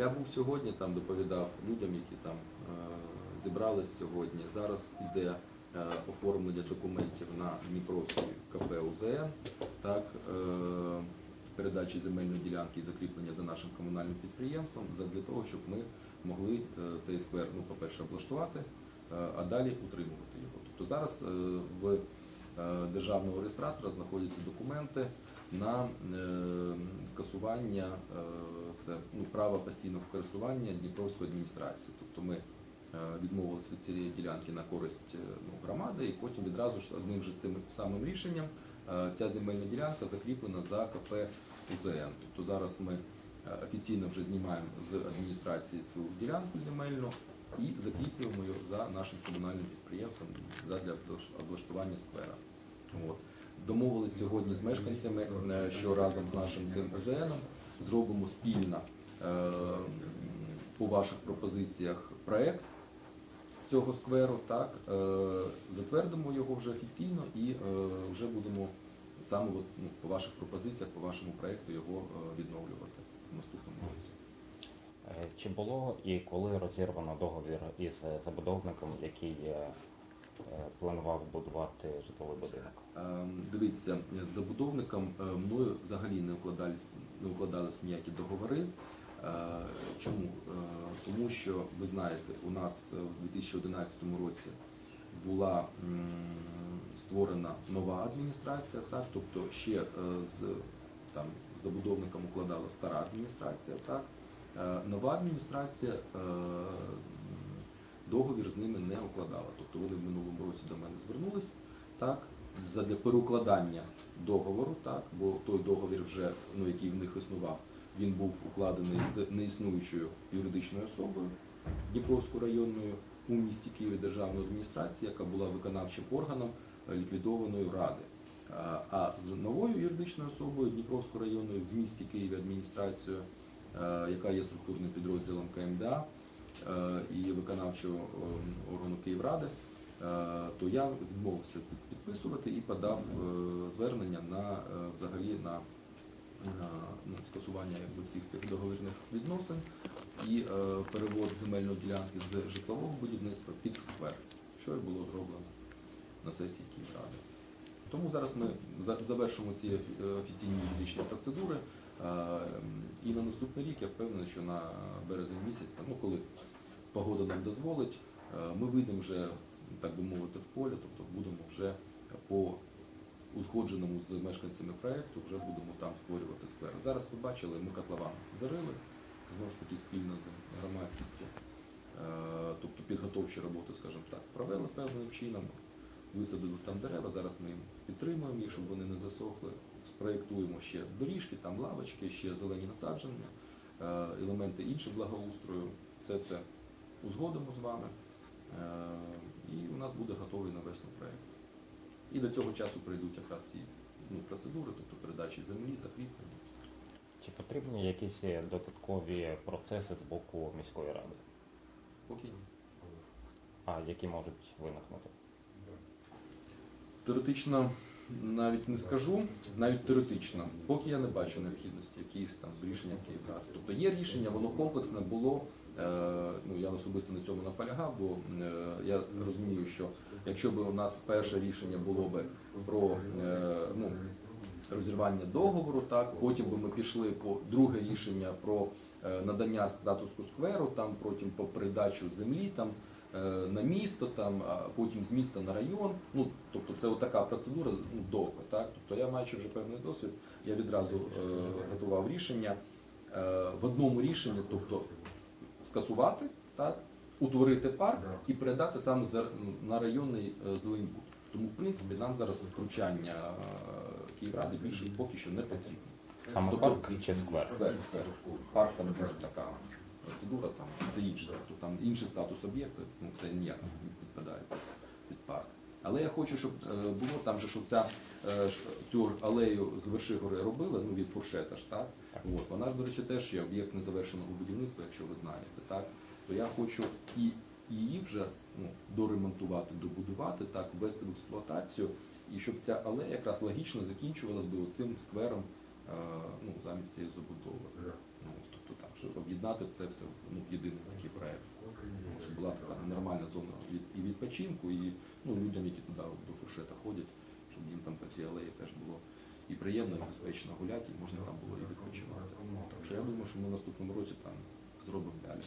Я був сьогодні, там доповідав людям, які там е, зібрались сьогодні. Зараз іде е, оформлення документів на Дніпровський КП УЗН, так, е, передачі земельної ділянки і закріплення за нашим комунальним підприємством, для того, щоб ми могли цей сквер, ну, по-перше, облаштувати, а далі утримувати його. Тобто зараз в державного реєстратора знаходяться документи на е, скасування це, ну, права постійного користування Дніпровської адміністрації. Тобто ми е, відмовилися від цієї ділянки на користь е, ну, громади, і потім відразу ж одним же тим самим рішенням ця земельна ділянка закріплена за КП УЗН. Тобто зараз ми офіційно вже знімаємо з адміністрації цю ділянку земельну і закріплюємо її за нашим комунальним підприємством задля облаштування сквера. От. Домовились сьогодні з мешканцями, е, що разом з нашим цим зробимо спільно е, по ваших пропозиціях проект цього скверу, так, е, затвердимо його вже офіційно і вже будемо саме от, ну, по ваших пропозиціях, по вашому проекту його відновлювати в наступному році. Чи було і коли розірвано договір із забудовником, який планував будувати житловий будинок? Ем, Дивіться, з забудовником е, мною взагалі не укладались, не укладались ніякі договори. Е, Чому? Е, Тому що ви знаєте, у нас е, в 2011 році була створена нова адміністрація, так, тобто ще е, з там забудовником укладала стара адміністрація, так. Е, Нова адміністрація е, договір з ними не укладала. Тобто вони в минулому році до мене звернулись, так, задля переукладання договору, так, бо той договір вже, ну, який в них існував, він був укладений з неіснуючою юридичною особою Дніпровською районною у місті Києві державної адміністрації, яка була виконавчим органом ліквідованої ради. А- з новою юридичною особою Дніпровською районною в місті Києві адміністрацією, яка є структурним підрозділом КМДА і виконавчого е, органу Київради, е, то я відмовився підписувати і подав е, звернення на е, взагалі на ну, скасування якби, всіх цих договірних відносин і е, перевод земельної ділянки з житлового будівництва під сквер, що і було зроблено на сесії Київради. Тому зараз ми завершимо ці е, офіційні юридичні процедури. І на наступний рік я впевнений, що на березень місяць, ну коли погода нам дозволить, ми вийдемо вже, так би мовити, в поле, тобто будемо вже по узгодженому з мешканцями проєкту, вже будемо там створювати сквер. Зараз ви бачили, ми котлован зарили, знову ж таки спільно з громадськістю. Тобто підготовчі роботи, скажімо так, провели певним чином, висадили там дерева, зараз ми їм підтримуємо їх, щоб вони не засохли. Спроєктуємо ще доріжки, там лавочки, ще зелені насадження, е, елементи іншого благоустрою. Все це узгодимо з вами. Е, І у нас буде готовий навесний проєкт. І до цього часу прийдуть якраз ці ну, процедури, тобто передачі землі, закріплення. Чи потрібні якісь додаткові процеси з боку міської ради? Поки ні. А які можуть виникнути? Теоретично навіть не скажу, навіть теоретично, поки я не бачу необхідності якихось там рішення Київради. Тобто є рішення, воно комплексне було. е, Ну я особисто на цьому наполягав, бо е, я розумію, що якщо б у нас перше рішення було б про е, ну, розірвання договору, так потім би ми пішли по друге рішення про надання статусу скверу, там потім по передачу землі там на місто, там а потім з міста на район. Ну тобто це така процедура ну, довга. Так, тобто я маючи вже певний досвід, я відразу е, готував рішення е, в одному рішенні, тобто скасувати, так, утворити парк і передати саме за- на районний е, Зеленбуд. Тому, в принципі, нам зараз втручання е, Київради більше поки що не потрібно. Саме Тобто- парк чи сквер? Сквер, сквер. Парк там дуже така процедура, там це інше. Тобто там інший статус об'єкту, ну це ніяк не підпадає під, парк. Але я хочу, щоб е, було там же, щоб ця е, цю алею з Вершигори робили, ну від фуршета ж, так? Так. От, вона ж, до речі, теж є об'єкт незавершеного будівництва, якщо ви знаєте, так? То я хочу і її вже ну, доремонтувати, добудувати, так, ввести в експлуатацію, і щоб ця алея якраз логічно закінчувалась би цим сквером ну, замість цієї забудови. Ну, тобто так, щоб об'єднати це все ну, в єдиний такий проект. Щоб була така нормальна зона від, і відпочинку, і ну, людям, які туди до фуршета ходять, щоб їм там по цій алеї теж було і приємно, і безпечно гуляти, і можна там було і відпочивати. Так що я думаю, що ми в наступному році там зробимо далі.